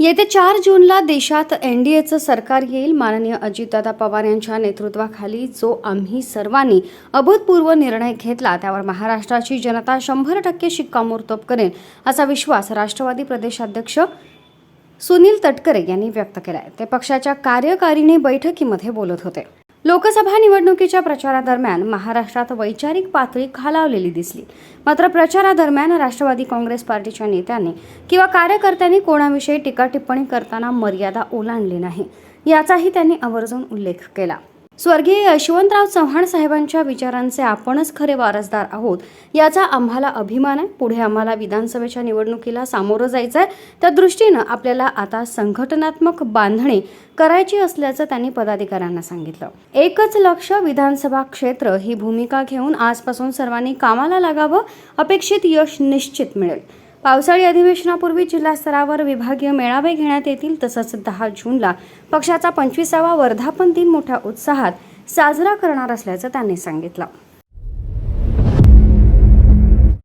येत्या चार जूनला देशात एन डी एचं सरकार येईल. माननीय अजितदादा पवार यांच्या नेतृत्वाखाली जो आम्ही सर्वांनी अभूतपूर्व निर्णय घेतला त्यावर महाराष्ट्राची जनता शंभर टक्के शिक्कामोर्तब करेल असा विश्वास राष्ट्रवादी प्रदेशाध्यक्ष सुनील तटकरे यांनी व्यक्त केला आहे ते पक्षाच्या कार्यकारिणी बैठकीमध्ये बोलत होते. लोकसभा निवडणुकीच्या प्रचारादरम्यान महाराष्ट्रात वैचारिक पातळी खालावलेली दिसली. मात्र प्रचारादरम्यान राष्ट्रवादी काँग्रेस पार्टीच्या नेत्यांनी किंवा कार्यकर्त्यांनी कोणाविषयी टीका टिप्पणी करताना मर्यादा ओलांडली नाही. याचाही त्यांनी आवर्जून उल्लेख केला. स्वर्गीय यशवंतराव चव्हाण साहेबांच्या विचारांचे आपणच खरे वारसदार आहोत याचा आम्हाला अभिमान आहे. पुढे आम्हाला विधानसभेच्या निवडणुकीला सामोरं जायचं आहे त्या दृष्टीनं आपल्याला आता संघटनात्मक बांधणी करायची असल्याचं त्यांनी पदाधिकाऱ्यांना सांगितलं. एकच लक्ष विधानसभा क्षेत्र ही भूमिका घेऊन आजपासून सर्वांनी कामाला लागावं अपेक्षित यश निश्चित मिळेल. पावसाळी अधिवेशनापूर्वी जिल्हास्तरावर विभागीय मेळावे घेण्यात येतील तसंच दहा जूनला पक्षाचा पंचवीसावा वर्धापन दिन मोठ्या उत्साहात साजरा करणार असल्याचं त्यांनी सांगितलं.